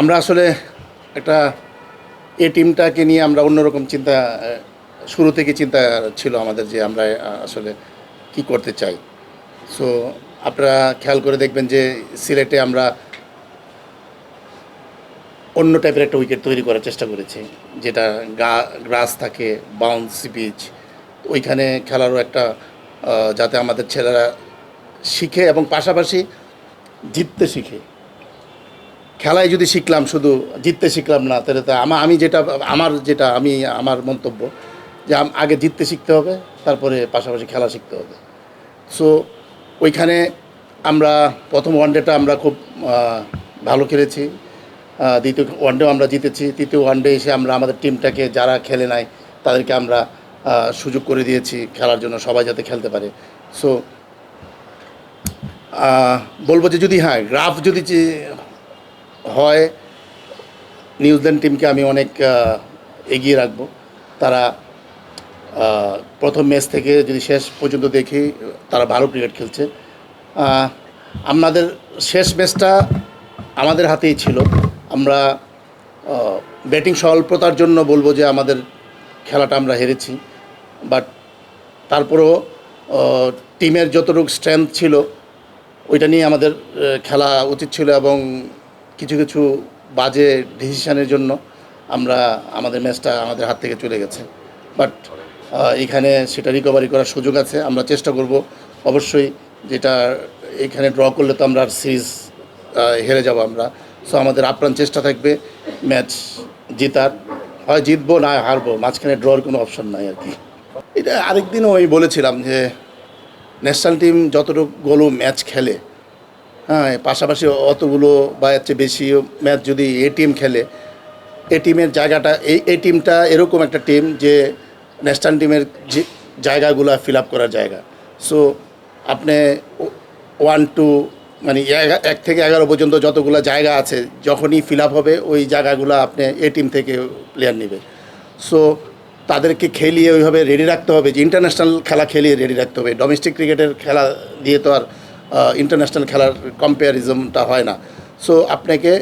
আমরা আসলে একটা এ টিমটাকে নিয়ে আমরা অন্যরকম চিন্তা শুরু থেকে চিন্তা ছিল আমাদের যে আমরা আসলে কি করতে চাই। সো আপনারা খেয়াল করে দেখবেন যে সিলেটে আমরা অন্য টাইপের একটা উইকেট তৈরি করার চেষ্টা করেছি, যেটা গ্রাস থাকে বাউন্সি পিচ ওইখানে খেলারও একটা যাতে আমাদের ছেলেরা শিখে এবং পাশাপাশি জিততে শিখে। খেলায় যদি শিখলাম, শুধু জিততে শিখলাম না, তাহলে তো আমা, আমি যেটা, আমার যেটা, আমি, আমার মন্তব্য যে আগে জিততে শিখতে হবে, তারপরে পাশাপাশি খেলা শিখতে হবে। সো ওইখানে আমরা প্রথম ওয়ানডেটা আমরা খুব ভালো খেলেছি। দ্বিতীয় ওয়ানডেও আমরা জিতেছি। তৃতীয় ওয়ানডে এসে আমরা আমাদের টিমটাকে যারা খেলে নাই, তাদেরকে আমরা সুযোগ করে দিয়েছি খেলার জন্য, সবাই যাতে খেলতে পারে। সো বলব যে যদি হ্যাঁ গ্রাফ যদি হয়, নিউজিল্যান্ড টিমকে আমি অনেক এগিয়ে রাখব। তারা প্রথম ম্যাচ থেকে যদি শেষ পর্যন্ত দেখি, তারা ভালো ক্রিকেট খেলছে। আমাদের শেষ ম্যাচটা আমাদের হাতেই ছিল। আমরা ব্যাটিং স্বল্পতার জন্য বলব যে আমাদের খেলাটা আমরা হেরেছি। বাট তারপরেও টিমের যতটুকু স্ট্রেংথ ছিল, ওইটা নিয়ে আমাদের খেলা উচিত ছিল এবং কিছু কিছু বাজে ডিসিশনের জন্য আমরা আমাদের ম্যাচটা আমাদের হাত থেকে চলে গেছে। বাট এখানে সেটা রিকভারি করার সুযোগ আছে, আমরা চেষ্টা করব। অবশ্যই যেটা এখানে ড্র করলে তো আমরা আর সিরিজ হেরে যাব আমরা। সো আমাদের আপ্রাণ চেষ্টা থাকবে ম্যাচ জেতার। হয় জিতবো না হারবো, মাঝখানে ড্রর কোনো অপশন নাই আর কি। এটা আরেকদিনও আমি বলেছিলাম যে ন্যাশনাল টিম যতটুকুগুলো ম্যাচ খেলে হ্যাঁ পাশাপাশি অতগুলো বা এর চেয়ে বেশি ম্যাচ যদি এ টিম খেলে এ টিমের জায়গাটা, এই এ টিমটা এরকম একটা টিম যে ন্যাশনাল টিমের যে জায়গাগুলো ফিল আপ করার জায়গা। সো আপনি ওয়ান টু মানে এক থেকে এগারো পর্যন্ত যতগুলো জায়গা আছে, যখনই ফিল আপ হবে, ওই জায়গাগুলো আপনি এ টিম থেকে প্লেয়ার নেবে। সো তাদেরকে খেলিয়ে ওইভাবে রেডি রাখতে হবে, যে ইন্টারন্যাশনাল খেলা খেলিয়ে রেডি রাখতে হবে। ডোমেস্টিক ক্রিকেটের খেলা দিয়ে তো আর ইন্টারন্যাশনাল খেলার কম্পেয়ারিজমটা হয় না। সো আপনাকে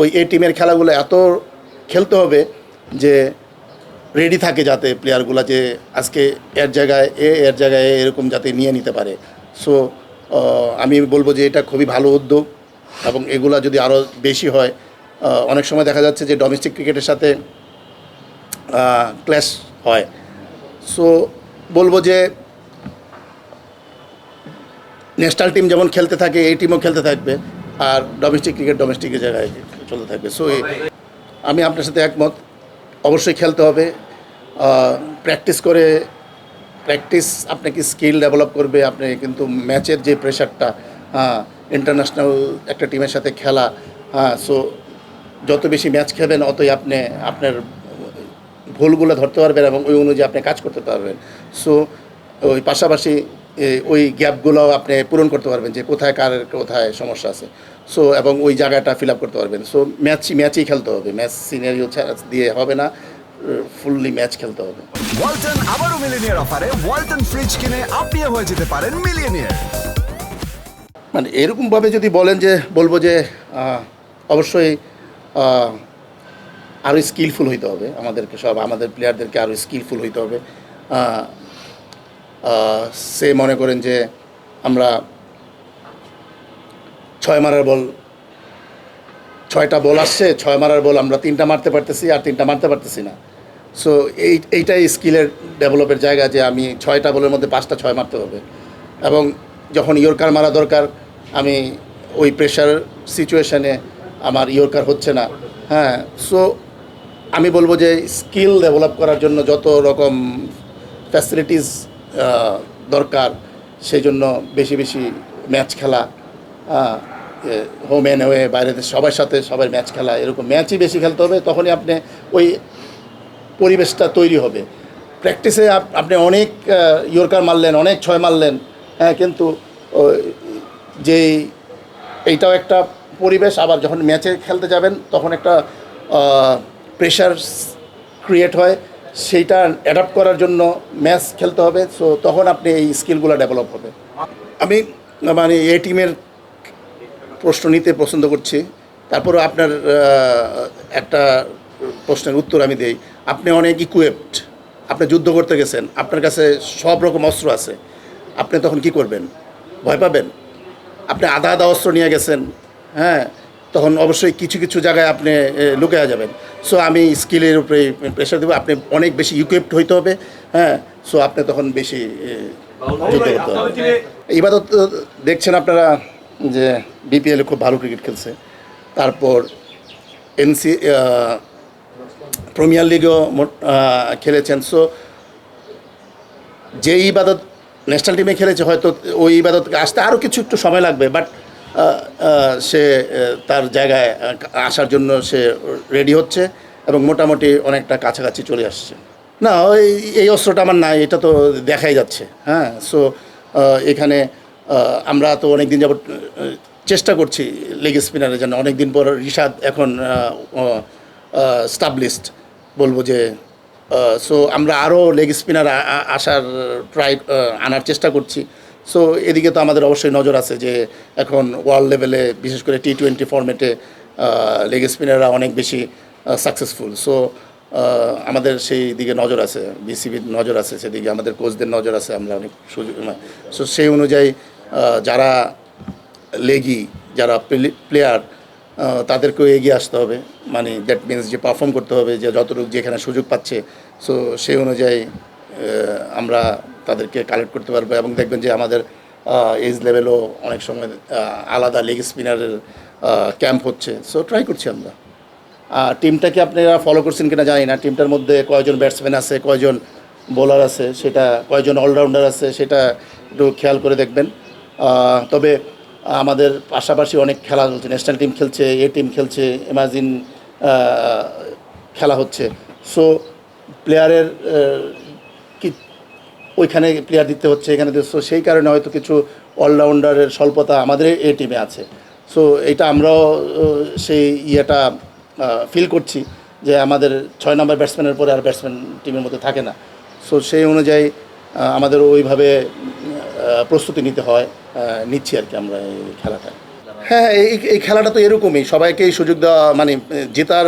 ওই এ টিমের খেলাগুলো এত খেলতে হবে যে রেডি থাকে যাতে প্লেয়ারগুলো যে আজকে এর জায়গায় এ এর জায়গায় এরকম যাতে নিয়ে নিতে পারে। সো আমি বলব যে এটা খুবই ভালো উদ্যোগ এবং এগুলা যদি আরও বেশি হয় অনেক সময় দেখা যাচ্ছে যে ডোমেস্টিক ক্রিকেটের সাথে ক্ল্যাশ হয়। সো বলব যে ন্যাশনাল টিম যেমন খেলতে থাকে, এই টিমও খেলতে থাকবে, আর ডোমেস্টিক ক্রিকেট ডোমেস্টিকের জায়গায় চলতে থাকবে। সো আমি আপনার সাথে একমত। অবশ্যই খেলতে হবে। প্র্যাকটিস করে প্র্যাকটিস আপনাকে স্কিল ডেভেলপ করবে, আপনি কিন্তু ম্যাচের যে প্রেশারটা ইন্টারন্যাশনাল একটা টিমের সাথে খেলা হ্যাঁ সো যত বেশি ম্যাচ খেলবেন, অতই আপনি, আপনার ভুলগুলো ধরতে পারবেন এবং ওই অনুযায়ী আপনি কাজ করতে পারবেন। সো ওই পাশাপাশি ওই গ্যাপগুলো আপনি পূরণ করতে পারবেন যে কোথায় কার কোথায় সমস্যা আছে। সো এবং ওই জায়গাটা ফিল আপ করতে পারবেন। সো ম্যাচ ম্যাচই খেলতে হবে। ম্যাচ সিনারিও দিয়ে হবে না। ফুললি ম্যাচ খেলতে হবে। ওয়ালটন আবারও মিলিনিয়ার অফারে। ওয়ালটন ফ্রিজ কিনে আপনিও হয়ে যেতে পারেন মিলিয়নিয়ার। মানে এরকমভাবে যদি বলেন যে বলব যে অবশ্যই আরও স্কিলফুল হইতে হবে। আমাদেরকে সব আমাদের প্লেয়ারদেরকে আরও স্কিলফুল হইতে হবে। সে মনে করেন যে আমরা ছয় মারার বল, ছয়টা বল আসছে, ছয় মারার বল আমরা তিনটা মারতে পারতেছি আর তিনটা মারতে পারতেছি না। সো এই, এইটাই স্কিলের ডেভেলপের জায়গা যে আমি ছয়টা বলের মধ্যে পাঁচটা ছয় মারতে হবে। এবং যখন ইয়র্কার মারা দরকার, আমি ওই প্রেশার সিচুয়েশানে আমার ইয়র্কার হচ্ছে না। হ্যাঁ সো আমি বলব যে স্কিল ডেভেলপ করার জন্য যত রকম ফ্যাসিলিটিস দরকার। সেই জন্য বেশি বেশি ম্যাচ খেলা হোম এন হয়ে বাইরে দেশ সবার সাথে সবার ম্যাচ খেলা, এরকম ম্যাচই বেশি খেলতে হবে, তখনই আপনি ওই পরিবেশটা তৈরি হবে। প্র্যাকটিসে আপনি অনেক ইয়র্কার মারলেন, অনেক ছয় মারলেন হ্যাঁ কিন্তু যে এইটাও একটা পরিবেশ, আবার যখন ম্যাচে খেলতে যাবেন, তখন একটা প্রেশার ক্রিয়েট হয়। সেইটা অ্যাডাপ্ট করার জন্য ম্যাচ খেলতে হবে। সো তখন আপনি এই স্কিলগুলো ডেভেলপ হবে। আমি মানে এই টিমের প্রশ্ন নিতে পছন্দ করছি। তারপরে আপনার একটা প্রশ্নের উত্তর আমি দেই। আপনি অনেক ইকুইপড আপনি যুদ্ধ করতে গেছেন, আপনার কাছে সব রকম অস্ত্র আছে। আপনি তখন কি করবেন? ভয় পাবেন? আপনি আধা আধা অস্ত্র নিয়ে গেছেন হ্যাঁ? তখন অবশ্যই কিছু কিছু জায়গায় আপনি লুকিয়ে যাবেন। সো আমি স্কিলের উপরে প্রেশার দেবো। আপনি অনেক বেশি ইকুইপড হইতে হবে হ্যাঁ? সো আপনি তখন বেশি যুদ্ধ করতে হবে। ইবাদত তো দেখছেন আপনারা যে বিপিএলে খুব ভালো ক্রিকেট খেলছে। তারপর এনসি প্রিমিয়ার লিগও খেলেছেন। সো যে ইবাদত ন্যাশনাল টিমে খেলেছে, হয়তো ওই ইবাদত আসতে আরও কিছু একটু সময় লাগবে। বাট সে তার জায়গায় আসার জন্য সে রেডি হচ্ছে এবং মোটামুটি অনেকটা কাছাকাছি চলে আসছে। না, ওই, এই অস্ত্রটা আমার নাই, এটা তো দেখাই যাচ্ছে হ্যাঁ? সো এখানে আমরা তো অনেক দিন যাবত চেষ্টা করছি লেগ স্পিনারের জন্য। অনেক দিন পর রিশাদ এখন স্টাবলিশড বলব যে সো আমরা আরও লেগ স্পিনার আসার ট্রাই আনার চেষ্টা করছি। সো এদিকে তো আমাদের অবশ্যই নজর আছে যে এখন ওয়ার্ল্ড লেভেলে বিশেষ করে টি টোয়েন্টি ফর্মেটে লেগ স্পিনাররা অনেক বেশি সাকসেসফুল সো আমাদের সেই দিকে নজর আছে বিসিবির নজর আছে, সেদিকে আমাদের কোচদের নজর আছে, আমরা অনেক সুযোগ সো সেই অনুযায়ী যারা লেগি যারা প্লেয়ার তাদেরকেও এগিয়ে আসতে হবে। মানে দ্যাট মিনস যে পারফর্ম করতে হবে, যে যতটুকু যেখানে সুযোগ পাচ্ছে। সো সেই অনুযায়ী আমরা তাদেরকে কালেক্ট করতে পারব এবং দেখবেন যে আমাদের এজ লেভেলও অনেক সময় আলাদা লেগ স্পিনারের ক্যাম্প হচ্ছে। সো ট্রাই করছি আমরা। টিমটাকে আপনারা ফলো করছেন কিনা জানি না। টিমটার মধ্যে কয়জন ব্যাটসম্যান আছে, কয়জন বোলার আছে, সেটা, কয়জন অলরাউন্ডার আছে, সেটা একটু খেয়াল করে দেখবেন। তবে আমাদের পাশাপাশি অনেক খেলা চলছে। ন্যাশনাল টিম খেলছে এ টিম খেলছে ইমাজিন খেলা হচ্ছে। সো প্লেয়ারের ওইখানে প্লেয়ার দিতে হচ্ছে এখানে। So, সেই কারণে হয়তো কিছু অলরাউন্ডারের স্বল্পতা আমাদের এ টিমে আছে। সো এটা আমরাও সেই ইয়েটা ফিল করছি যে আমাদের ছয় নম্বর ব্যাটসম্যানের পরে আর ব্যাটসম্যান টিমের মধ্যে থাকে না। সো সেই অনুযায়ী আমাদের ওইভাবে প্রস্তুতি নিতে হয় নিচ্ছি আর কি আমরা এই খেলাটা। হ্যাঁ এই এই খেলাটা তো এরকমই। সবাইকেই সুযোগ দেওয়া মানে জেতার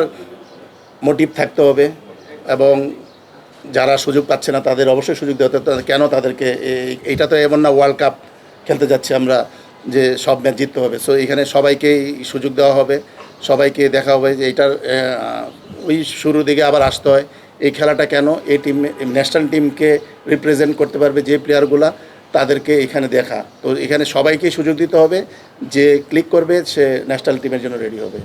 মোটিভ থাকতে হবে এবং যারা সুযোগ পাচ্ছে না, তাদের অবশ্যই সুযোগ দেওয়া। কেন তাদেরকে এইটা তো এমন না ওয়ার্ল্ড কাপ খেলতে যাচ্ছি আমরা, যে সব ম্যাচ জিততে হবে। সো এখানে সবাইকেই সুযোগ দেওয়া হবে, সবাইকে দেখা হবে যে এটার ওই শুরুর দিকে আবার আসতে হয়। এই খেলাটা কেন? এই টিম ন্যাশনাল টিমকে রিপ্রেজেন্ট করতে পারবে যে প্লেয়ারগুলা তাদেরকে এখানে দেখা। তো এখানে সবাইকে সুযোগ দিতে হবে, যে ক্লিক করবে, সে ন্যাশনাল টিমের জন্য রেডি হবে।